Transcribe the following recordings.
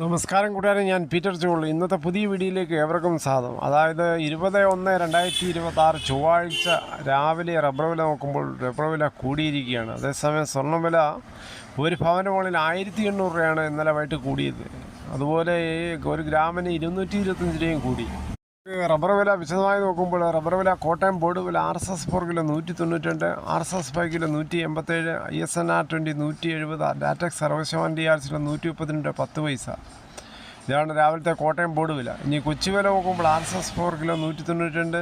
നമസ്കാരം കൂട്ടുകാരെ ഞാൻ പീറ്റർ ജോൾ. ഇന്നത്തെ പുതിയ വീഡിയോയിലേക്ക് ഏവർക്കും സ്വാഗതം. അതായത് ഇരുപത് ഒന്ന് രണ്ടായിരത്തി ഇരുപത്തി ആറ് ചൊവ്വാഴ്ച രാവിലെ റബ്ബർ വില നോക്കുമ്പോൾ റബ്ബർ വില കൂടിയിരിക്കുകയാണ്. അതേസമയം സ്വർണവില ഒരു ഭവന മുകളിൽ ആയിരത്തി എണ്ണൂറ് രൂപയാണ് ഇന്നലെ വൈകിട്ട് കൂടിയത്. അതുപോലെ ഒരു ഗ്രാമിന് ഇരുന്നൂറ്റി ഇരുപത്തഞ്ച് രൂപയും കൂടി. റബ്ബർ വില വിശദമായി നോക്കുമ്പോൾ റബ്ബർ വില കോട്ടയം ബോർഡ് വില R S S four kilo നൂറ്റി തൊണ്ണൂറ്റിരണ്ട് R S S five kilo നൂറ്റി എൺപത്തേഴ് I S N R twenty നൂറ്റി എഴുപത് ഡാറ്റക്സ് സർവശവാൻ ഡി ആർ സിലോ നൂറ്റി മുപ്പത്തിരണ്ട് പത്ത് പൈസ. ഇതാണ് രാവിലത്തെ കോട്ടയം ബോർഡ് വില. ഇനി കൊച്ചി വില നോക്കുമ്പോൾ R S S four kilo നൂറ്റി തൊണ്ണൂറ്റിരണ്ട്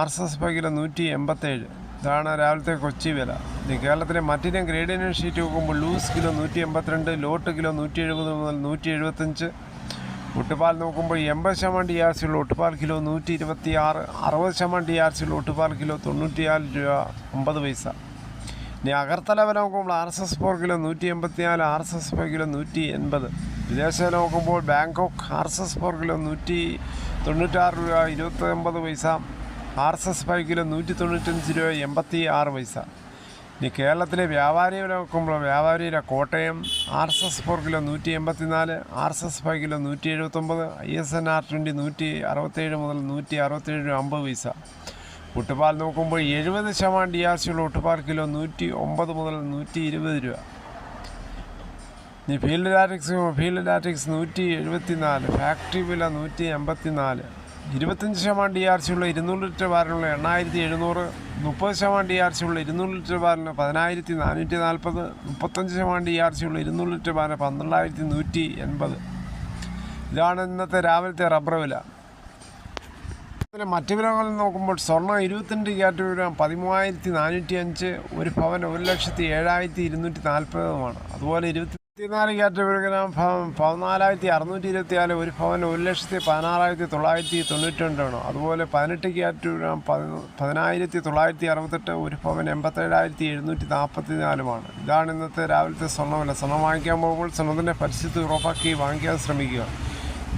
R S S five kilo നൂറ്റി എൺപത്തേഴ് ഇതാണ് രാവിലത്തെ കൊച്ചി വില. ഇനി കേരളത്തിലെ മറ്റിനം ഗ്രേഡിയൻ ഷീറ്റ് നോക്കുമ്പോൾ ലൂസ് കിലോ നൂറ്റി എൺപത്തിരണ്ട് ലോട്ട് കിലോ നൂറ്റി എഴുപത് മുതൽ നൂറ്റി എഴുപത്തഞ്ച് ഒട്ടുപാൽ നോക്കുമ്പോൾ എൺപത് ശതമാനം ഡി ആർ സിയുള്ള ഒട്ടുപാൽ കിലോ നൂറ്റി ഇരുപത്തി ആറ് അറുപത് ശതമാനം ഡി ആർ സിയുള്ള ഒട്ടുപാൽ കിലോ തൊണ്ണൂറ്റിനാല് രൂപ അമ്പത് പൈസ. ഇനി അകർത്തല വില നോക്കുമ്പോൾ R S S four kilo നൂറ്റി എൺപത്തിനാല് R S S four kilo നൂറ്റി എൺപത് വിദേശ വില നോക്കുമ്പോൾ Bangkok R S S four kilo നൂറ്റി തൊണ്ണൂറ്റാറ് രൂപ ഇരുപത്തി ഒമ്പത് പൈസ. R S S five kilo നൂറ്റി തൊണ്ണൂറ്റഞ്ച് രൂപ എൺപത്തി ആറ് പൈസ. ഇനി കേരളത്തിലെ വ്യാപാരി വില നോക്കുമ്പോൾ വ്യാപാരിയുടെ Kottayam R S S four kilo നൂറ്റി എൺപത്തി നാല് R S S five kilo നൂറ്റി എഴുപത്തൊമ്പത് I S N R twenty നൂറ്റി അറുപത്തേഴ് മുതൽ നൂറ്റി അറുപത്തേഴ് അമ്പത് പൈസ. ഒട്ടുപാൽ നോക്കുമ്പോൾ എഴുപത് ശതമാനം ഡി ആർ സിയുള്ള ഒട്ടുപാൽ കിലോ നൂറ്റി ഒമ്പത് മുതൽ നൂറ്റി ഇരുപത് രൂപ. ഇനി ഫീൽഡ് ലാറ്റിക്സ് ഫീൽഡ് ലാറ്റിക്സ് നൂറ്റി എഴുപത്തി നാല് ഫാക്ടറി വില നൂറ്റി എൺപത്തി നാല് ഇരുപത്തഞ്ച് ശതമാനം ഡി ആർ സിയുള്ള ഇരുന്നൂറ് ലിറ്റർ ഭാരമുള്ള എണ്ണായിരത്തി എഴുന്നൂറ് മുപ്പത് ശതമാനം ഡി ആർ സി ഉള്ള ഇരുന്നൂറ് ലിറ്റർ ബാരലിന് പതിനായിരത്തി നാനൂറ്റി നാൽപ്പത് മുപ്പത്തഞ്ച് ശതമാനം ഡി ആർ സി ഉള്ള ഇരുന്നൂറ് ലിറ്റർ ബാരന് പന്ത്രണ്ടായിരത്തി നൂറ്റി എൺപത്. ഇതാണ് ഇന്നത്തെ രാവിലത്തെ റബ്ബർ വില. പിന്നെ മറ്റു വിലകളിൽ നോക്കുമ്പോൾ സ്വർണം ഇരുപത്തിരണ്ട് ക്യാറ്റ് വില പതിമൂവായിരത്തി നാനൂറ്റി അഞ്ച് ഒരു പവൻ ഒരു ലക്ഷത്തി ഏഴായിരത്തി ഇരുന്നൂറ്റി നാൽപ്പതുമാണ് അതുപോലെ ഇരുപത്തിനാല് ക്യാറ്റ് വിലഗ്രാം പതിനാലായിരത്തി അറുന്നൂറ്റി ഇരുപത്തിനാല് ഒരു ഭവൻ ഒരു ലക്ഷത്തി പതിനാറായിരത്തി തൊള്ളായിരത്തി തൊണ്ണൂറ്റി രണ്ടാണ് അതുപോലെ പതിനെട്ട് ക്യാറ്റ് ഗ്രാം പതിനായിരത്തി തൊള്ളായിരത്തി അറുപത്തെട്ട് ഒരു ഭവൻ എൺപത്തേഴായിരത്തി എഴുന്നൂറ്റി നാൽപ്പത്തി നാലുമാണ് ഇതാണ് ഇന്നത്തെ രാവിലത്തെ സ്വർണവില സ്വർണം വാങ്ങിക്കാൻ പോകുമ്പോൾ സ്വർണത്തിന്റെ പരിസ്ഥിതി ഉറപ്പാക്കി വാങ്ങിക്കാൻ ശ്രമിക്കുക.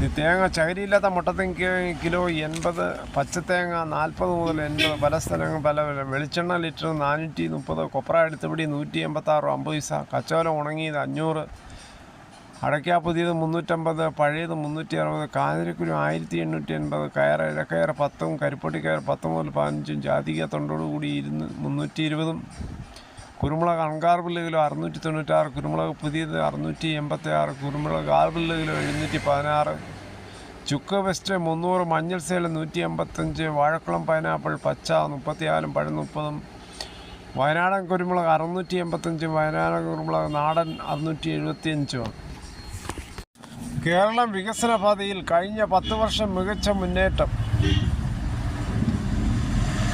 തേങ്ങ ചകരിയില്ലാത്ത മുട്ടത്തേങ്ങ കിലോ എൺപത് പച്ചത്തേങ്ങ നാൽപ്പത് മുതൽ എൺപത് പല സ്ഥലങ്ങൾ പല വില. വെളിച്ചെണ്ണ ലിറ്റർ നാനൂറ്റി മുപ്പത് കൊപ്ര എടുത്തുപിടി നൂറ്റി എൺപത്താറ് അമ്പത് പൈസ. കച്ചവലം ഉണങ്ങിയത് അഞ്ഞൂറ് അടയ്ക്ക പുതിയത് മുന്നൂറ്റമ്പത് പഴയത് മുന്നൂറ്റി അറുപത് കാഞ്ഞിരക്കുരു ആയിരത്തി എണ്ണൂറ്റി എൺപത് കയർ ഇഴക്കയർ പത്തും കരിപ്പൊട്ടി കയർ പത്ത് മുതൽ പതിനഞ്ചും ജാതിക തൊണ്ടോടുകൂടി ഇരുന്ന് മുന്നൂറ്റി ഇരുപതും. കുരുമുളക് അൺകാർബിൾ കിലോ അറുന്നൂറ്റി തൊണ്ണൂറ്റാറ് കുരുമുളക് പുതിയത് അറുന്നൂറ്റി എൺപത്തി ആറ് കുരുമുളക് ഗാർബിൾ കിലോ എഴുന്നൂറ്റി പതിനാറ് ചുക്ക് വെസ്റ്റ് മുന്നൂറ് മഞ്ഞൾ സേല നൂറ്റി എൺപത്തഞ്ച് വാഴക്കുളം പൈനാപ്പിൾ പച്ച മുപ്പത്തിനാലും പഴം മുപ്പതും വയനാടൻ കുരുമുളക് അറുന്നൂറ്റി എൺപത്തഞ്ച് വയനാടൻ കുരുമുളക് നാടൻ അറുന്നൂറ്റി എഴുപത്തി അഞ്ചുമാണ് കേരളം വികസന പാതയിൽ കഴിഞ്ഞ പത്ത് വർഷം മികച്ച മുന്നേറ്റം.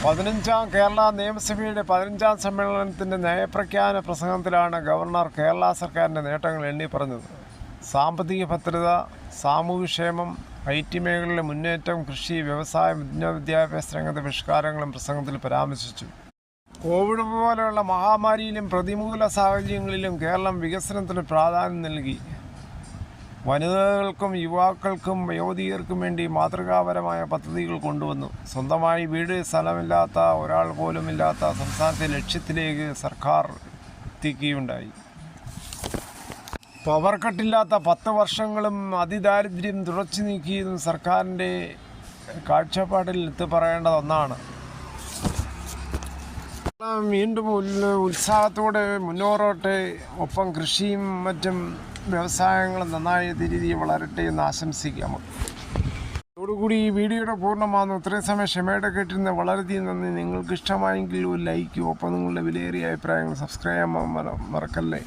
പതിനഞ്ചാം കേരള നിയമസഭയുടെ പതിനഞ്ചാം സമ്മേളനത്തിന്റെ നയപ്രഖ്യാപന പ്രസംഗത്തിലാണ് ഗവർണർ കേരള സർക്കാരിന്റെ നേട്ടങ്ങൾ എണ്ണി പറഞ്ഞത്. സാമ്പത്തിക ഭദ്രത സാമൂഹ്യക്ഷേമം ഐ ടി മേഖലയിലെ മുന്നേറ്റം കൃഷി വ്യവസായം വിദ്യാഭ്യാസ രംഗത്തെ പരിഷ്കാരങ്ങളും പ്രസംഗത്തിൽ പരാമർശിച്ചു. കോവിഡ് പോലെയുള്ള മഹാമാരിയിലും പ്രതികൂല സാഹചര്യങ്ങളിലും കേരളം വികസനത്തിന് പ്രാധാന്യം നൽകി. വനിതകൾക്കും യുവാക്കൾക്കും യുവതീയർക്കും വേണ്ടി മാതൃകാപരമായ പദ്ധതികൾ കൊണ്ടുവന്നു. സ്വന്തമായി വീട് സ്ഥലമില്ലാത്ത ഒരാൾ പോലും ഇല്ലാത്ത സംസ്ഥാനത്തെ ലക്ഷ്യത്തിലേക്ക് സർക്കാർ എത്തിക്കുകയുണ്ടായി. പവർ കട്ടില്ലാത്ത പത്ത് വർഷങ്ങളും അതിദാരിദ്ര്യം തുടച്ചു നീക്കിയതും സർക്കാരിന്റെ കാഴ്ചപ്പാടിൽ എത്തി പറയേണ്ടത് ഒന്നാണ്. വീണ്ടും ഉത്സാഹത്തോടെ മുന്നോറോട്ടെ. ഒപ്പം കൃഷിയും മറ്റും വ്യവസായങ്ങളും നന്നായ രീതിയിൽ വളരട്ടെ എന്ന് ആശംസിക്കാം. അതോടുകൂടി ഈ വീഡിയോയുടെ പൂർണമാകുന്നു. ഇത്രയും സമയം ക്ഷമയുടെ കേട്ടിരുന്ന വളരെയധികം നന്ദി. നിങ്ങൾക്ക് ഇഷ്ടമായെങ്കിൽ ഒരു ലൈക്കും ഒപ്പം നിങ്ങളുടെ വിലയേറിയ അഭിപ്രായങ്ങൾ സബ്സ്ക്രൈബ് ചെയ്യാൻ മറക്കല്ലേ?